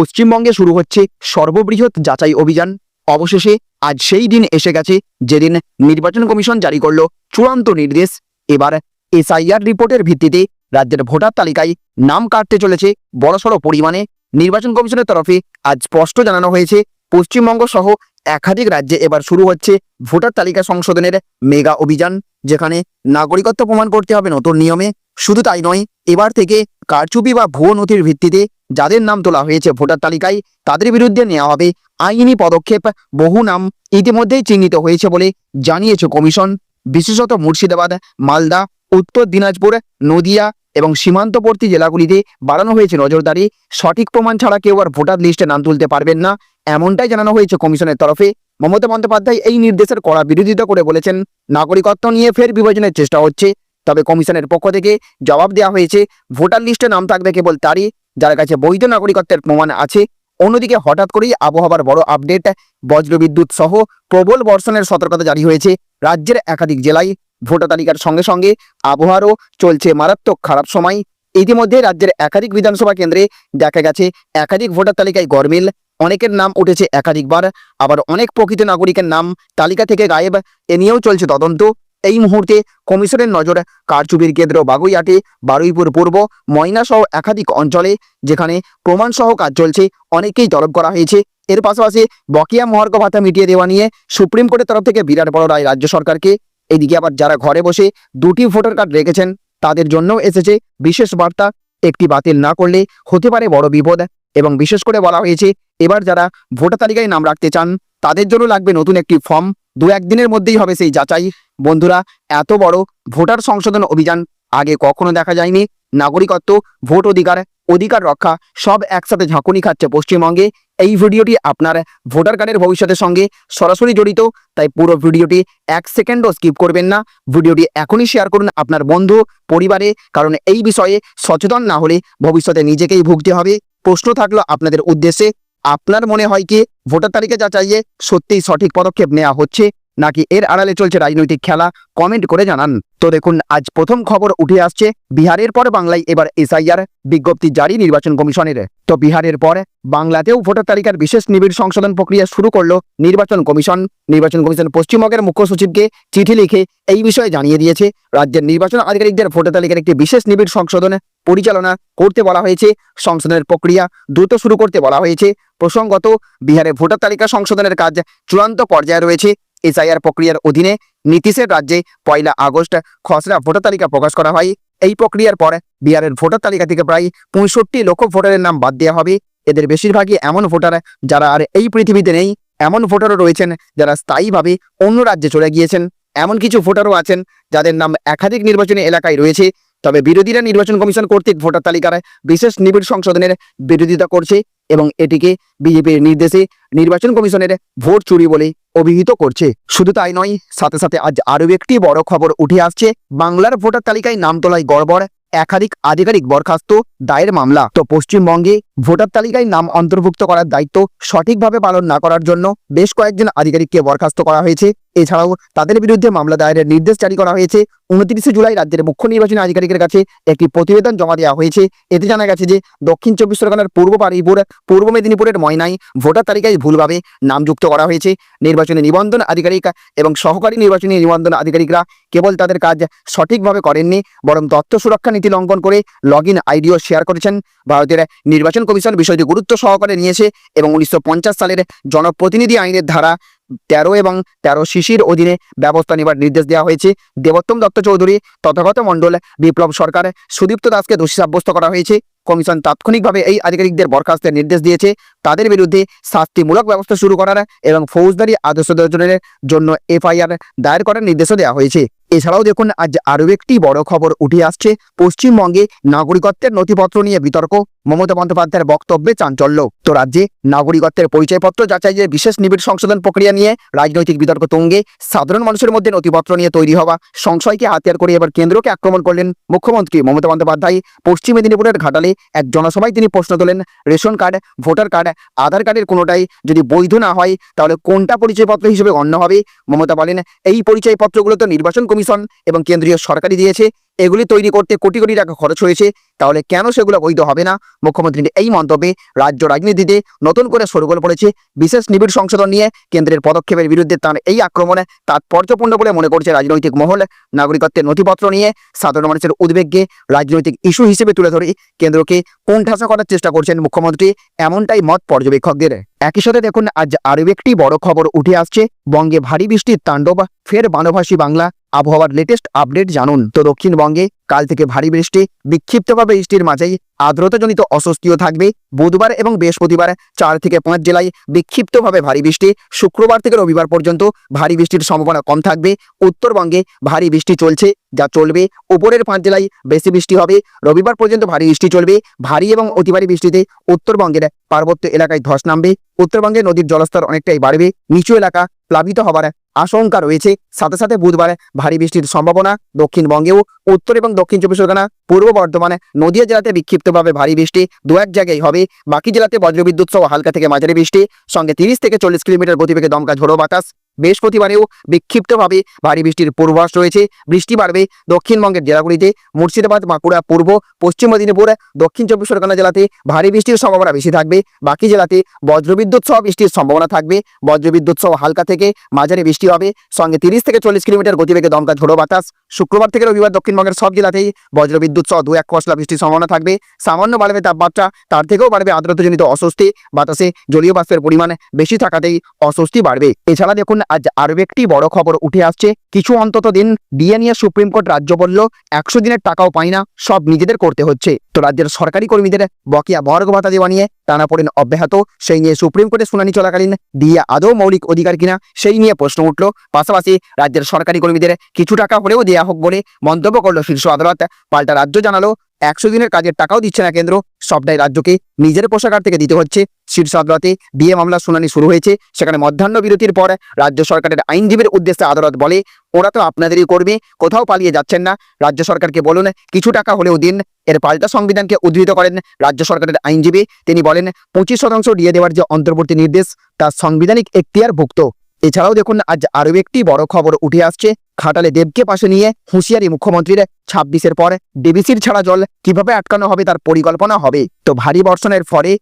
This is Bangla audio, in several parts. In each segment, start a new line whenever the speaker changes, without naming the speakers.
পশ্চিমবঙ্গে শুরু হচ্ছে সর্ববৃহৎ যাচাই অভিযান। অবশেষে আজ সেই দিন এসে গেছে যেদিন নির্বাচন কমিশন জারি করল চূড়ান্ত নির্দেশ। এবার এসআইআর রিপোর্টের ভিত্তিতে রাজ্যের ভোটার তালিকায় নাম কাটতে চলেছে বড়সড় পরিমাণে। নির্বাচন কমিশনের তরফে আজ স্পষ্ট জানানো হয়েছে, পশ্চিমবঙ্গ সহ একাধিক রাজ্যে এবার শুরু হচ্ছে ভোটার তালিকা সংশোধনের মেগা অভিযান, যেখানে নাগরিকত্ব প্রমাণ করতে হবে নতুন নিয়মে। শুধু তাই নয়, এবার থেকে কারচুপি বা ভুয়ো নথির ভিত্তিতে যাদের নাম তোলা হয়েছে ভোটার তালিকায় তাদের বিরুদ্ধে নেওয়া হবে আইনি পদক্ষেপ। বহু নাম ইতিমধ্যেই চিহ্নিত হয়েছে বলে জানিয়েছে কমিশন। বিশেষত মুর্শিদাবাদ, মালদা, উত্তর দিনাজপুর, নদিয়া এবং সীমান্তবর্তী জেলাগুলিতে বাড়ানো হয়েছে নজরদারি। সঠিক প্রমাণ ছাড়া কেউ আর ভোটার লিস্টে নাম তুলতে পারবেন না, এমনটাই জানানো হয়েছে কমিশনের তরফে। মমতা বন্দ্যোপাধ্যায় এই নির্দেশের কড়া বিরোধিতা করে বলেছেন, নাগরিকত্ব নিয়ে ফের বিভাজনের চেষ্টা হচ্ছে। তবে কমিশনের পক্ষ থেকে জবাব দেওয়া হয়েছে, ভোটার লিস্টে নাম থাকবে কেবল তারই, যার কাছে বৈধ নাগরিকত্বের প্রমাণ আছে। অন্যদিকে হঠাৎ করেই আবহাওয়ার বড় আপডেট, বজ্রবিদ্যুৎ সহ প্রবল বর্ষণের সতর্কতা জারি হয়েছে রাজ্যের একাধিক জেলায়। ভোটার তালিকার সঙ্গে সঙ্গে আবহাওয়ারও চলছে মারাত্মক খারাপ সময়। ইতিমধ্যে রাজ্যের একাধিক বিধানসভা কেন্দ্রে দেখা গেছে একাধিক ভোটার তালিকায় গরমিল অনেকের নাম উঠেছে একাধিকবার, আবার অনেক প্রকৃত নাগরিকের নাম তালিকা থেকে গায়েব। এ নিয়েও চলছে তদন্ত। এই মুহূর্তে কমিশনের নজর কারচুপির কেন্দ্র বাগুইয়াটে বারুইপুর পূর্ব, ময়না সহ একাধিক অঞ্চলে, যেখানে প্রমাণ সহ কাজ চলছে অনেকেই তলব করা হয়েছে। এর পাশাপাশি বকেয়া মহার্ঘ ভাতা মিটিয়ে দেওয়া নিয়ে সুপ্রিম কোর্টের তরফ থেকে বিরাট বড় রায় রাজ্য সরকারকে। এদিকে আবার যারা ঘরে বসে দুটি ভোটার কার্ড রেখেছেন, তাদের জন্যও এসেছে বিশেষ বার্তা। একটি বাতিল না করলে হতে পারে বড় বিপদ। এবং বিশেষ করে বলা হয়েছে, এবার যারা ভোটার তালিকায় নাম রাখতে চান, তাদের জন্য লাগবে নতুন একটি ফর্ম। দু একদিনের মধ্যেই হবে সেই যাচাই। বন্ধুরা, এত বড় ভোটার সংশোধন অভিযান আগে কখনো দেখা যায়নি। নাগরিকত্ব, ভোট অধিকার অধিকার রক্ষা, সব একসাথে ঝাঁকুনি খাচ্ছে পশ্চিমবঙ্গে। এই ভিডিওটি আপনার ভোটার কার্ডের ভবিষ্যতের সঙ্গে সরাসরি জড়িত, তাই পুরো ভিডিওটি এক সেকেন্ডও স্কিপ করবেন না। ভিডিওটি এখনই শেয়ার করুন আপনার বন্ধু, পরিবারে, কারণ এই বিষয়ে সচেতন না হলে ভবিষ্যতে নিজেকেই ভুগতে হবে। প্রশ্ন থাকল আপনাদের উদ্দেশ্যে, আপনার মনে হয় কি ভোটার তালিকা যাচাইয়ে সত্যিই সঠিক পদক্ষেপ নেওয়া হচ্ছে? নাকি এর আড়ালে চলছে রাজনৈতিক খেলা? কমেন্ট করে জানান। তো দেখুন, আজ প্রথম খবর উঠে আসছে বিহারের পর বাংলায়। এবার এসআইআর বিজ্ঞপ্তি জারি নির্বাচন কমিশনের। তো বিহারের পর বাংলাতেও ভোটার তালিকার বিশেষ নিবিড় সংশোধন প্রক্রিয়া শুরু করল নির্বাচন কমিশন। নির্বাচন কমিশন পশ্চিমবঙ্গের মুখ্য সচিবকে চিঠি লিখে এই বিষয়ে জানিয়ে দিয়েছে। রাজ্যের নির্বাচন আধিকারিকদের ভোটার তালিকার একটি বিশেষ নিবিড় সংশোধন পরিচালনা করতে বলা হয়েছে। সংশোধনের প্রক্রিয়া দ্রুত শুরু করতে বলা হয়েছে। প্রসঙ্গত, বিহারে ভোটার তালিকা সংশোধনের কাজ চূড়ান্ত পর্যায়ে রয়েছে। এসআইআর প্রক্রিয়ার অধীনে নীতিশের রাজ্যে পয়লা আগস্ট খসড়া ভোটার তালিকা প্রকাশ করা হয়। এই প্রক্রিয়ার পর বিহারের ভোটার তালিকা থেকে প্রায় পঁয়ষট্টি লক্ষ ভোটারের নাম বাদ দেওয়া হবে। এদের বেশিরভাগই এমন ভোটার যারা আর এই পৃথিবীতে নেই। এমন ভোটারও রয়েছেন যারা স্থায়ীভাবে অন্য রাজ্যে চলে গিয়েছেন। এমন কিছু ভোটারও আছেন যাদের নাম একাধিক নির্বাচনী এলাকায় রয়েছে। তবে বিরোধীরা নির্বাচন কমিশন কর্তৃক ভোটার তালিকার বিশেষ নিবিড় সংশোধনের বিরোধিতা করছে এবং এটিকে বিজেপির নির্দেশে নির্বাচন কমিশনের ভোট চুরি বলে অভিহিত করছে। শুধু তাই নয়, সাথে সাথে আজ আরও একটি বড় খবর উঠে আসছে। বাংলার ভোটার তালিকায় নাম তোলায় গড়বড়, একাধিক আধিকারিক বরখাস্ত, দায়ের মামলা। তো পশ্চিমবঙ্গে ভোটার তালিকায় নাম অন্তর্ভুক্ত করার দায়িত্ব সঠিকভাবে পালন না করার জন্য বেশ কয়েকজন আধিকারিককে বরখাস্ত করা হয়েছে। এছাড়াও তাদের বিরুদ্ধে মামলা দায়েরের নির্দেশ জারি করা হয়েছে। উনত্রিশে জুলাই রাজ্যের মুখ্য নির্বাচনী আধিকারিকের কাছে একটি প্রতিবেদন জমা দেওয়া হয়েছে। এতে জানা গেছে যে দক্ষিণ চব্বিশ পরগনার পূর্ব পারিপুর পূর্ব মেদিনীপুরের ময়নায় ভোটার তালিকায় ভুলভাবে নাম যুক্ত করা হয়েছে। নির্বাচনী নিবন্ধন আধিকারিক এবং সহকারী নির্বাচনী নিবন্ধন আধিকারিকরা কেবল তাদের কাজ সঠিকভাবে করেননি, বরং তথ্য সুরক্ষা নীতি লঙ্ঘন করে লগ ইন আইডিও শেয়ার করেছেন। ভারতের নির্বাচন কমিশন বিষয়টি গুরুত্ব সহকারে নিয়েছে এবং উনিশশো পঞ্চাশ সালের জনপ্রতিনিধি আইনের ধারা তেরো এবং তেরো শিশির অধীনে ব্যবস্থা নেবার নির্দেশ দেওয়া হয়েছে। দেবোত্তম দত্ত চৌধুরী, তথাগত মণ্ডল, বিপ্লব সরকার, সুদীপ্ত দাসকে দোষী সাব্যস্ত করা হয়েছে। কমিশন তাৎক্ষণিকভাবে এই আধিকারিকদের বরখাস্তের নির্দেশ দিয়েছে। তাদের বিরুদ্ধে শাস্তিমূলক ব্যবস্থা শুরু করার এবং ফৌজদারি আদর্শ দর্জনের জন্য এফআইআর দায়ের করার নির্দেশও দেওয়া হয়েছে। এছাড়াও দেখুন, আজ আরও একটি বড় খবর উঠে আসছে। পশ্চিমবঙ্গে নাগরিকত্বের নথিপত্র নিয়ে বিতর্ক। মমতা বন্দ্যোপাধ্যায়ের বক্তব্যে চাঞ্চল্য। তো রাজ্যে নাগরিকত্বের পরিচয়পত্র যাচাইয়ের বিশেষ নিবিড় সংশোধন প্রক্রিয়া নিয়ে রাজনৈতিক বিতর্ক তুঙ্গে সাধারণ মানুষের মধ্যে নথিপত্র নিয়ে তৈরি হওয়া সংশয়কে হাতিয়ার করে এবার কেন্দ্রকে আক্রমণ করলেন মুখ্যমন্ত্রী মমতা বন্দ্যোপাধ্যায়। পশ্চিম মেদিনীপুরের ঘাটালে এক জনসভায় তিনি প্রশ্ন তোলেন, ration card, voter card, Aadhaar কার্ডের কোনোটাই যদি বৈধ না হয়, তাহলে কোনটা পরিচয়পত্র হিসেবে গণ্য হবে? মমতা বলেন, এই পরিচয়পত্রগুলো তো নির্বাচন কমিশন এবং কেন্দ্রীয় সরকারই দিয়েছে। এগুলি তৈরি করতে কোটি কোটি টাকা খরচ হয়েছে, তাহলে কেন সেগুলো বৈধ হবে না? মুখ্যমন্ত্রীর এই মন্তব্যে রাজ্য রাজনীতিতে নতুন করে সরগোল পড়েছে। বিশেষ নিবিড় সংশোধন নিয়ে কেন্দ্রের পদক্ষেপের বিরুদ্ধে তার এই আক্রমণে তাৎপর্যপূর্ণ বলে মনে করছে রাজনৈতিক মহল। নাগরিকত্বের নথিপত্র নিয়ে সাধারণ মানুষের উদ্বেগকে রাজনৈতিক ইস্যু হিসেবে তুলে ধরে কেন্দ্রকে কোণঠাসা করার চেষ্টা করছেন মুখ্যমন্ত্রী। এমনটাই মত পর্যবেক্ষকদের। একই সাথে দেখুন, আজ আরও একটি বড় খবর উঠে আসছে। বঙ্গে ভারী বৃষ্টির তাণ্ডব, ফের বানভাসী বাংলা। আবহাওয়ার লেটেস্ট আপডেট জানুন। তো দক্ষিণবঙ্গে কাল থেকে ভারী বৃষ্টি, বিক্ষিপ্তভাবে বৃষ্টির মাঝেই আর্দ্রতাজনিত অস্বস্তিও থাকবে। বুধবার এবং বৃহস্পতিবার চার থেকে পাঁচ জেলায় বিক্ষিপ্তভাবে ভারী বৃষ্টি, শুক্রবার থেকে রবিবার পর্যন্ত ভারী বৃষ্টির সম্ভাবনা কম থাকবে। উত্তরবঙ্গে ভারী বৃষ্টি চলছে, যা চলবে উপরের পাঁচ জেলায় বেশি বৃষ্টি হবে। রবিবার পর্যন্ত ভারী বৃষ্টি চলবে। ভারী এবং অতি ভারী বৃষ্টিতে উত্তরবঙ্গের পার্বত্য এলাকায় ধস নামবে। উত্তরবঙ্গে নদীর জলস্তর অনেকটাই বাড়বে। নিচু এলাকা প্লাবিত হবার আশঙ্কা রয়েছে। সাথে সাথে বুধবার ভারী বৃষ্টির সম্ভাবনা দক্ষিণবঙ্গেও উত্তর এবং দক্ষিণ চব্বিশ পরগনা, পূর্ব বর্ধমানে, নদিয়া জেলাতে বিক্ষিপ্তভাবে ভারী বৃষ্টি, দু এক জায়গায় হবে। বাকি জেলাতে বজ্রবিদ্যুৎ সহ হালকা থেকে মাঝারি বৃষ্টি। সঙ্গে তিরিশ থেকে চল্লিশ কিলোমিটার গতিবেগে দমকা ঝোড়ো বাতাস। বৃহস্পতিবারেও বিক্ষিপ্তভাবে ভারী বৃষ্টির পূর্বাভাস রয়েছে। বৃষ্টি বাড়বে দক্ষিণবঙ্গের জেলাগুলিতে। মুর্শিদাবাদ, বাঁকুড়া, পূর্ব, পশ্চিম মেদিনীপুর, দক্ষিণ চব্বিশ পরগনা জেলাতে ভারী বৃষ্টির সম্ভাবনা বেশি থাকবে। বাকি জেলাতে বজ্রবিদ্যুৎ সহ বৃষ্টির সম্ভাবনা থাকবে। বজ্রবিদ্যুৎ সহ হালকা থেকে মাঝারি বৃষ্টি হবে। সঙ্গে তিরিশ থেকে চল্লিশ কিলোমিটার গতিবেগে দমকা ঝোড়ো বাতাস। শুক্রবার থেকে রবিবার দক্ষিণবঙ্গের সব জেলাতেই বজ্রবিদ্যুৎ সহ দু এক কসলা বৃষ্টির সম্ভাবনা থাকবে। সামান্য বাড়বে তাপমাত্রা, তার থেকেও বাড়বে আর্দ্রতাজনিত অস্বস্তি। বাতাসে জলীয় বাষ্পের পরিমাণ বেশি থাকাতেই অস্বস্তি বাড়বে। এছাড়া দেখুন আজ আরও একটি বড় খবর উঠে আসছে। কিছু অন্তত দিন ডিএ নিয়ে সুপ্রিম কোর্ট রাজ্য বলল, একশো দিনের টাকাও পায় না, সব নিজেদের করতে হচ্ছে। তো রাজ্যের সরকারি কর্মীদের বকেয়া বর্গ ভাতা দেওয়া নিয়ে টানাপোড়েন অব্যাহত। সেই নিয়ে সুপ্রিম কোর্টে শুনানি চলাকালীন ডিএ আদৌ মৌলিক অধিকার কিনা, সেই নিয়ে প্রশ্ন উঠল। পাশাপাশি রাজ্যের সরকারি কর্মীদের কিছু টাকা হলেও দেওয়া হোক বলে মন্তব্য করল শীর্ষ আদালত। পাল্টা রাজ্য জানালো, একশো দিনের কাজের টাকাও দিচ্ছে না কেন্দ্র, সবটাই রাজ্যকে নিজের পোশাকার থেকে দিতে হচ্ছে। শীর্ষ আদালতে বিয়ে মামলা শুনানি শুরু হয়েছে। সেখানে মধ্যাহ্ন বিরতির পর রাজ্য সরকারের আইনজীবীর উদ্দেশ্যে আদালত বলে, ওরা তো আপনাদেরই করবে কোথাও পালিয়ে যাচ্ছেন না। রাজ্য সরকারকে বলুন, কিছু টাকা হলেও দিন। এর পাল্টা সংবিধানকে উদ্ধৃত করেন রাজ্য সরকারের আইনজীবী তিনি বলেন, পঁচিশ শতাংশ ডিএ দেওয়ার যে অন্তর্বর্তী নির্দেশ, তা সাংবিধানিক এখতিয়ারভুক্ত। এছাড়াও দেখুন, আজ আরও একটি বড় খবর উঠে আসছে। খাটালে দেবকে পাশে নিয়ে হুঁশিয়ারি মুখ্যমন্ত্রীর ছাব্বিশের পর ডিবিসির ছাড়া জল কীভাবে আটকানো হবে তার পরিকল্পনা হবে। তো ভারী বর্ষণের ফলে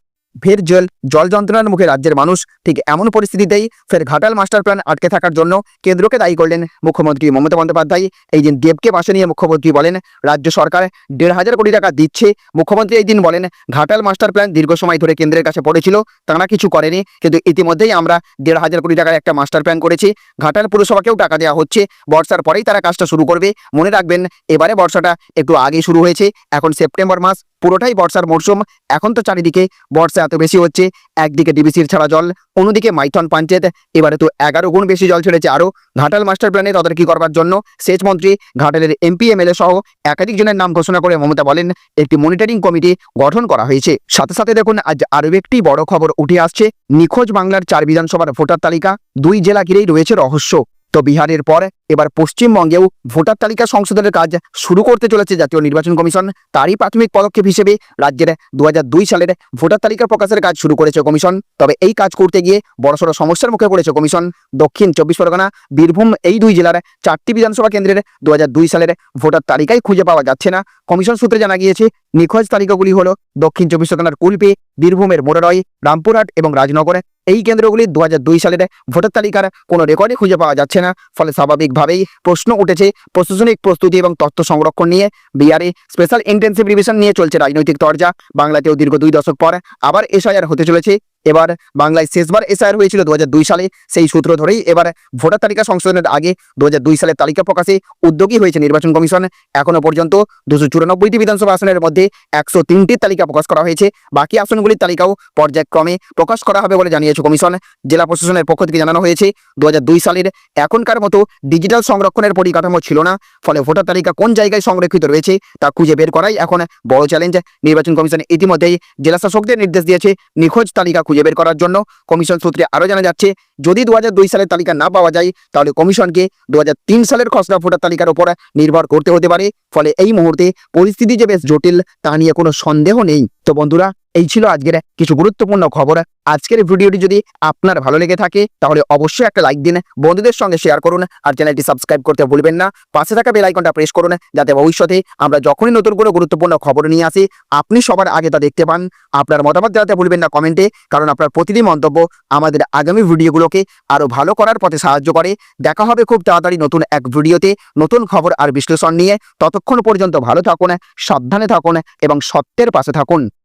ফের জল জল যন্ত্রণার মুখে রাজ্যের মানুষ ঠিক এমন পরিস্থিতিতেই ফের ঘাটাল মাস্টার প্ল্যান আটকে থাকার জন্য কেন্দ্রকে দায়ী করলেন মুখ্যমন্ত্রী মমতা বন্দ্যোপাধ্যায়। এই দিন দেবকে পাশে নিয়ে মুখ্যমন্ত্রী বলেন, রাজ্য সরকার দেড় হাজার কোটি টাকা দিচ্ছে। মুখ্যমন্ত্রী এই দিন বলেন, ঘাটাল মাস্টার প্ল্যান দীর্ঘ সময় ধরে কেন্দ্রের কাছে পড়েছিল, তারা কিছু করেনি। কিন্তু ইতিমধ্যেই আমরা দেড় হাজার কোটি টাকার একটা মাস্টার প্ল্যান করেছি। ঘাটাল পুরসভাকেও টাকা দেওয়া হচ্ছে। বর্ষার পরেই তারা কাজটা শুরু করবে। মনে রাখবেন, এবারে বর্ষাটা একটু আগে শুরু হয়েছে। এখন সেপ্টেম্বর মাস, পুরোটাই বর্ষার মরশুম। এখন তো চারিদিকে বর্ষা এত বেশি হচ্ছে। একদিকে ডিবিসির ছাড়া জল, অন্যদিকে মাইথন পঞ্চায়েত এবারে তো এগারো গুণ বেশি জল ছেড়েছে আরও। ঘাটাল মাস্টার প্ল্যানে তদারকি করবার জন্য? সেচ মন্ত্রী, ঘাটালের এমপি, এমএলএ সহ একাধিক জনের নাম ঘোষণা করে মমতা বলেন, একটি মনিটরিং কমিটি গঠন করা হয়েছে। সাথে সাথে দেখুন, আজ আরও একটি বড় খবর উঠে আসছে। নিখোঁজ বাংলার চার বিধানসভার ভোটার তালিকা, দুই জেলা ঘিরেই রয়েছে রহস্য। তো বিহারের পর এবার পশ্চিমবঙ্গেও ভোটার তালিকা সংশোধনের কাজ শুরু করতে চলেছে জাতীয় নির্বাচন কমিশন। তারই প্রাথমিক পদক্ষেপ হিসেবে রাজ্যের দু হাজার দুই সালের ভোটার তালিকা প্রকাশের কাজ শুরু করেছে কমিশন। তবে এই কাজ করতে গিয়ে বড়সড় সমস্যার মুখে পড়েছে কমিশন। দক্ষিণ চব্বিশ পরগনা, বীরভূম এই দুই জেলার চারটি বিধানসভা কেন্দ্রের দু হাজার দুই সালের ভোটার তালিকায় খুঁজে পাওয়া যাচ্ছে না। কমিশন সূত্রে জানা গিয়েছে, নিখোঁজ তালিকাগুলি হলো দক্ষিণ চব্বিশ পরগনার কুলপি, বীরভূমের মোরারয়, রামপুরহাট এবং রাজনগরে। এই কেন্দ্রগুলি দুই হাজার দুই সালের ভোটার তালিকার কোনো রেকর্ডই খুঁজে পাওয়া যাচ্ছে না। ফলে স্বাভাবিকভাবেই প্রশ্ন উঠেছে প্রশাসনিক প্রস্তুতি এবং তথ্য সংরক্ষণ নিয়ে। বিহারে স্পেশাল ইন্টেন্সিভ রিভিশন নিয়ে চলছে রাজনৈতিক তরজা। বাংলাতেও দীর্ঘ দুই দশক পর আবার এসআইআর হতে চলেছে। এবার বাংলায় শেষবার এসআইআর হয়েছিল দু হাজার দুই সালে। সেই সূত্র ধরেই এবার ভোটার তালিকা সংশোধনের আগে দু হাজার দুই সালের তালিকা প্রকাশে উদ্যোগী হয়েছে নির্বাচন কমিশন। এখনও পর্যন্ত দুশো চুরানব্বইটি বিধানসভা আসনের মধ্যে একশো তিনটির তালিকা প্রকাশ করা হয়েছে। বাকি আসনগুলির তালিকাও পর্যায়ক্রমে প্রকাশ করা হবে বলে জানিয়েছে কমিশন। জেলা প্রশাসনের পক্ষ থেকে জানানো হয়েছে দু হাজার দুই সালের এখনকার মতো ডিজিটাল সংরক্ষণের পরিকাঠামো ছিল না। ফলে ভোটার তালিকা কোন জায়গায় সংরক্ষিত রয়েছে তা খুঁজে বের করাই এখন বড় চ্যালেঞ্জ। নির্বাচন কমিশন ইতিমধ্যেই জেলা শাসকদের নির্দেশ দিয়েছে, নিখোঁজ তালিকা খুঁজে বের করার জন্য কমিশন সূত্রে আরও জানা যাচ্ছে, যদি দু হাজার দুই সালের তালিকা না পাওয়া যায়, তাহলে কমিশনকে দু হাজার তিন সালের খসড়া ভোটার তালিকার ওপর নির্ভর করতে হতে পারে। ফলে এই মুহূর্তে পরিস্থিতি যে বেশ জটিল, তা নিয়ে কোনো সন্দেহ নেই। তো বন্ধুরা এই ছিল আজকের কিছু গুরুত্বপূর্ণ খবর। আজকের ভিডিওটি যদি আপনার ভালো লেগে থাকে, তাহলে অবশ্যই একটা লাইক দিন, বন্ধুদের সঙ্গে শেয়ার করুন, আর চ্যানেলটি সাবস্ক্রাইব করতে ভুলবেন না। পাশে থাকা বেল আইকনটা প্রেস করুন, যাতে ভবিষ্যতে আমরা যখনই নতুন কোনো গুরুত্বপূর্ণ খবর নিয়ে আসি, আপনি সবার আগে তা দেখতে পান। আপনার মতামত জানাতে ভুলবেন না কমেন্টে কারণ আপনার প্রতিটি মন্তব্য আমাদের আগামী ভিডিওগুলোকে আরও ভালো করার পথে সাহায্য করে। দেখা হবে খুব তাড়াতাড়ি নতুন এক ভিডিওতে, নতুন খবর আর বিশ্লেষণ নিয়ে। ততক্ষণ পর্যন্ত ভালো থাকুন, সাবধানে থাকুন, এবং সত্যের পাশে থাকুন।